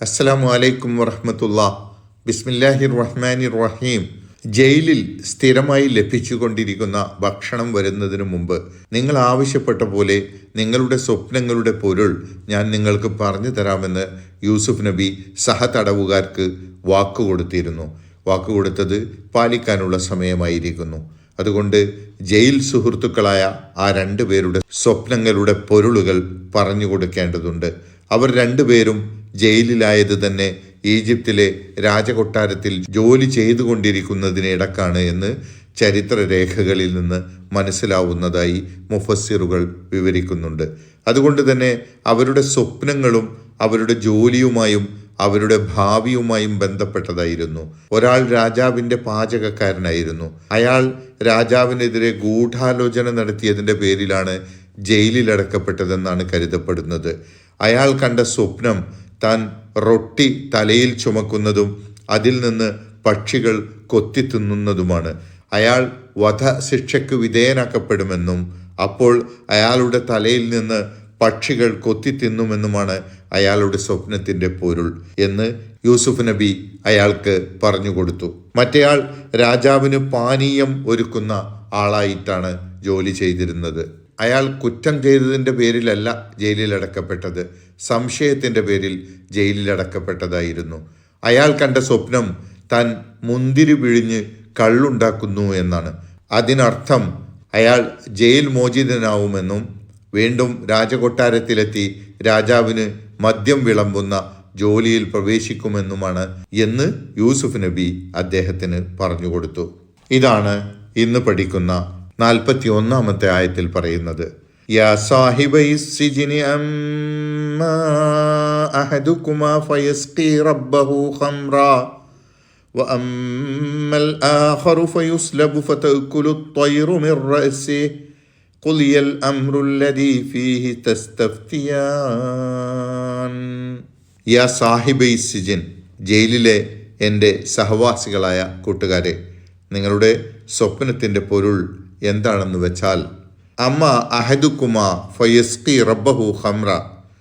അസ്സലാമു അലൈക്കും വറഹമത്തുള്ള. ബിസ്മില്ലാഹിർ റഹ്മാനിർ റഹീം ജയിലിൽ സ്ഥിരമായി ലഭിച്ചുകൊണ്ടിരിക്കുന്ന ഭക്ഷണം വരുന്നതിന് മുമ്പ് നിങ്ങൾ ആവശ്യപ്പെട്ട പോലെ നിങ്ങളുടെ സ്വപ്നങ്ങളുടെ പൊരുൾ ഞാൻ നിങ്ങൾക്ക് പറഞ്ഞു തരാമെന്ന് യൂസുഫ് നബി സഹതടവുകാർക്ക് വാക്കുകൊടുത്തിരുന്നു വാക്കുകൊടുത്തത് പാലിക്കാനുള്ള സമയമായിരിക്കുന്നു. അതുകൊണ്ട് ജയിൽ സുഹൃത്തുക്കളായ ആ രണ്ടു പേരുടെ സ്വപ്നങ്ങളുടെ പൊരുളുകൾ പറഞ്ഞു കൊടുക്കേണ്ടതുണ്ട്. അവർ രണ്ടുപേരും ജയിലിലായത് തന്നെ ഈജിപ്തിലെ രാജകൊട്ടാരത്തിൽ ജോലി ചെയ്തുകൊണ്ടിരിക്കുന്നതിനിടക്കാണ് എന്ന് ചരിത്രരേഖകളിൽ നിന്ന് മനസ്സിലാവുന്നതായി മുഫസ്സിറുകൾ വിവരിക്കുന്നുണ്ട്. അതുകൊണ്ട് തന്നെ അവരുടെ സ്വപ്നങ്ങളും അവരുടെ ജോലിയുമായും അവരുടെ ഭാവിയുമായും ബന്ധപ്പെട്ടതായിരുന്നു. ഒരാൾ രാജാവിന്റെ പാചകക്കാരനായിരുന്നു. അയാൾ രാജാവിനെതിരെ ഗൂഢാലോചന നടത്തിയതിന്റെ പേരിലാണ് ജയിലിലടക്കപ്പെട്ടതെന്നാണ് കരുതപ്പെടുന്നത്. അയാൾ കണ്ട സ്വപ്നം താൻ റൊട്ടി തലയിൽ ചുമക്കുന്നതും അതിൽ നിന്ന് പക്ഷികൾ കൊത്തി തിന്നുന്നതുമാണ്. അയാൾ വധശിക്ഷയ്ക്ക് വിധേയനാക്കപ്പെടുമെന്നും അപ്പോൾ അയാളുടെ തലയിൽ നിന്ന് പക്ഷികൾ കൊത്തി തിന്നുമെന്നുമാണ് അയാളുടെ സ്വപ്നത്തിന്റെ പൊരുൾ എന്ന് യൂസുഫ് നബി അയാൾക്ക് പറഞ്ഞു കൊടുത്തു. മറ്റേയാൾ രാജാവിന് പാനീയം ഒരുക്കുന്ന ആളായിട്ടാണ് ജോലി ചെയ്തിരുന്നത്. അയാൾ കുറ്റം ചെയ്തതിന്റെ പേരിലല്ല ജയിലിലടക്കപ്പെട്ടത് സംശയത്തിന്റെ പേരിൽ ജയിലിലടക്കപ്പെട്ടതായിരുന്നു അയാൾ കണ്ട സ്വപ്നം താൻ മുന്തിരി പിഴിഞ്ഞ് കള്ളുണ്ടാക്കുന്നു എന്നാണ്. അതിനർത്ഥം അയാൾ ജയിൽ മോചിതനാവുമെന്നും വീണ്ടും രാജകൊട്ടാരത്തിലെത്തി രാജാവിന് മദ്യം വിളമ്പുന്ന ജോലിയിൽ പ്രവേശിക്കുമെന്നുമാണ് എന്ന് യൂസുഫ് നബി അദ്ദേഹത്തിന് പറഞ്ഞു കൊടുത്തു. ഇതാണ് ഇന്ന് പഠിക്കുന്ന നാൽപ്പത്തി ഒന്നാമത്തെ ആയത്തിൽ പറയുന്നത് യാ സാഹിബൈ സിജിനി അമ്മാ അഹദുകുമാ ഫയസ്ഖി റബ്ബഹു ഖംറാ وأما الآخر فيسلب فتأكل الطير من رأسه قضي الأمر الذي فيه تستفتيان യാ സാഹിബൈ സിജിൻ ജയിലിലെ എൻ്റെ സഹവാസികളായ കൂട്ടുകാരെ നിങ്ങളുടെ സ്വപ്നത്തിൻ്റെ പൊരുൾ എന്താണെന്ന് വെച്ചാൽ അമ്മ അഹദുക്കുമ ഫയസ്കി റബ്ബഹു ഹംറ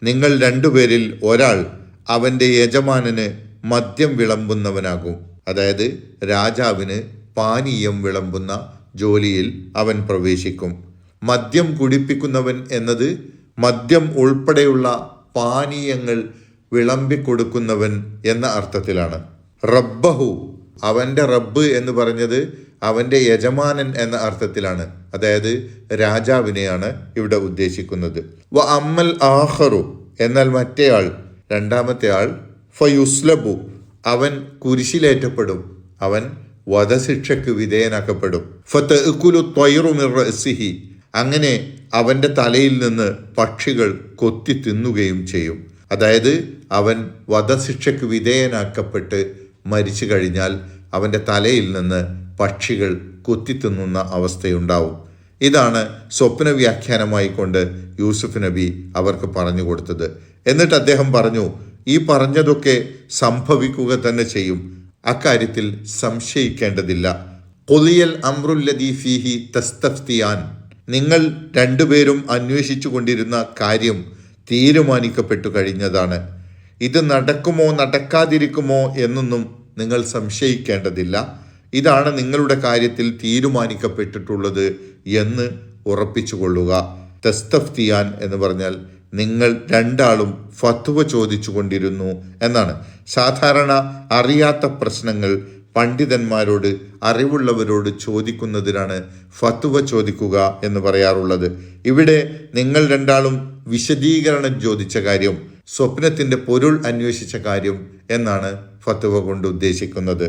നിങ്ങൾ രണ്ടുപേരിൽ ഒരാൾ അവന്റെ യജമാനന് മദ്യം വിളമ്പുന്നവനാകും. അതായത് രാജാവിന് പാനീയം വിളമ്പുന്ന ജോലിയിൽ അവൻ പ്രവേശിക്കും. മദ്യം കുടിപ്പിക്കുന്നവൻ എന്നത് മദ്യം ഉൾപ്പെടെയുള്ള പാനീയങ്ങൾ വിളമ്പിക്കൊടുക്കുന്നവൻ എന്ന അർത്ഥത്തിലാണ്. റബ്ബഹു അവന്റെ റബ്ബ് എന്ന് പറഞ്ഞത് അവന്റെ യജമാനൻ എന്ന അർത്ഥത്തിലാണ്. അതായത് രാജാവിനെയാണ് ഇവിടെ ഉദ്ദേശിക്കുന്നത്. വ അമ്മൽ ആഹറു എന്നാൽ മറ്റേയാൾ രണ്ടാമത്തെ ആൾ ഫയുസ്ലബു അവൻ കുരിശിലേറ്റപ്പെടും അവൻ വധശിക്ഷയ്ക്ക് വിധേയനാക്കപ്പെടും. ഫത്തുലു ത്വയറുമിറസിഹി അങ്ങനെ അവന്റെ തലയിൽ നിന്ന് പക്ഷികൾ കൊത്തി തിന്നുകയും ചെയ്യും. അതായത് അവൻ വധശിക്ഷയ്ക്ക് വിധേയനാക്കപ്പെട്ട് മരിച്ചു കഴിഞ്ഞാൽ അവന്റെ തലയിൽ നിന്ന് പക്ഷികൾ കുത്തിത്തിന്നുന്ന അവസ്ഥയുണ്ടാവും. ഇതാണ് സ്വപ്ന വ്യാഖ്യാനമായി കൊണ്ട് യൂസുഫ് നബി അവർക്ക് പറഞ്ഞു കൊടുത്തത്. എന്നിട്ട് അദ്ദേഹം പറഞ്ഞു ഈ പറഞ്ഞതൊക്കെ സംഭവിക്കുക തന്നെ ചെയ്യും. അക്കാര്യത്തിൽ സംശയിക്കേണ്ടതില്ല. കൊലിയൽ അമ്രുല്ലദി ഫീഹി തസ്തഫ്തിയാൻ. നിങ്ങൾ രണ്ടുപേരും അന്വേഷിച്ചു കൊണ്ടിരുന്ന കാര്യം തീരുമാനിക്കപ്പെട്ടു കഴിഞ്ഞതാണ്. ഇത് നടക്കുമോ നടക്കാതിരിക്കുമോ എന്നൊന്നും നിങ്ങൾ സംശയിക്കേണ്ടതില്ല. ഇതാണ് നിങ്ങളുടെ കാര്യത്തിൽ തീരുമാനിക്കപ്പെട്ടിട്ടുള്ളത് എന്ന് ഉറപ്പിച്ചുകൊള്ളുക. തസ്തഫ്തിയാൻ എന്ന് പറഞ്ഞാൽ നിങ്ങൾ രണ്ടാളും ഫത്വ ചോദിച്ചു കൊണ്ടിരുന്നു എന്നാണ്. സാധാരണ അറിയാത്ത പ്രശ്നങ്ങൾ പണ്ഡിതന്മാരോട് അറിവുള്ളവരോട് ചോദിക്കുന്നതിനാണ് ഫത്വ ചോദിക്കുക എന്ന് പറയാറുള്ളത്. ഇവിടെ നിങ്ങൾ രണ്ടാളും വിശദീകരണം ചോദിച്ച കാര്യം സ്വപ്നത്തിന്റെ പൊരുൾ അന്വേഷിച്ച കാര്യം എന്നാണ് ഫത്വ കൊണ്ട് ഉദ്ദേശിക്കുന്നത്.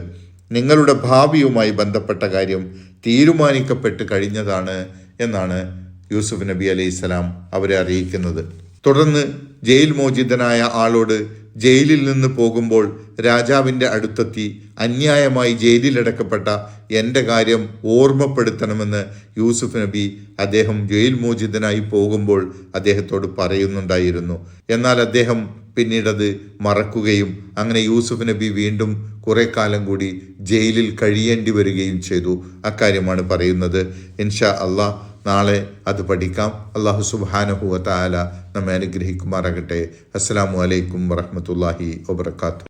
നിങ്ങളുടെ ഭാവിയുമായി ബന്ധപ്പെട്ട കാര്യം തീരുമാനിക്കപ്പെട്ട് കഴിഞ്ഞതാണ് എന്നാണ് യൂസുഫ് നബി അലൈഹി സ്വലാം അവരെ അറിയിക്കുന്നത്. തുടർന്ന് ജയിൽ മോചിതനായ ആളോട് ജയിലിൽ നിന്ന് പോകുമ്പോൾ രാജാവിന്റെ അടുത്തെത്തി അന്യായമായി ജയിലിലടക്കപ്പെട്ട എന്റെ കാര്യം ഓർമ്മപ്പെടുത്തണമെന്ന് യൂസുഫ് നബി അദ്ദേഹം ജയിൽ മോചിതനായി പോകുമ്പോൾ അദ്ദേഹത്തോട് പറയുന്നുണ്ടായിരുന്നു. എന്നാൽ അദ്ദേഹം പിന്നീടത് മറക്കുകയും അങ്ങനെ യൂസുഫ് നബി വീണ്ടും കുറെ കാലം കൂടി ജയിലിൽ കഴിയേണ്ടി വരികയും ചെയ്തു. അക്കാര്യമാണ് പറയുന്നത്. ഇൻഷാ അള്ളാഹ് നാളെ അത് പഠിക്കാം. അള്ളാഹു സുബാനഹുവ താല നമ്മെ അനുഗ്രഹിക്കുമാറാകട്ടെ. അസ്സാം വലൈക്കും വറഹമത്തല്ലാഹി വബർക്കാത്തു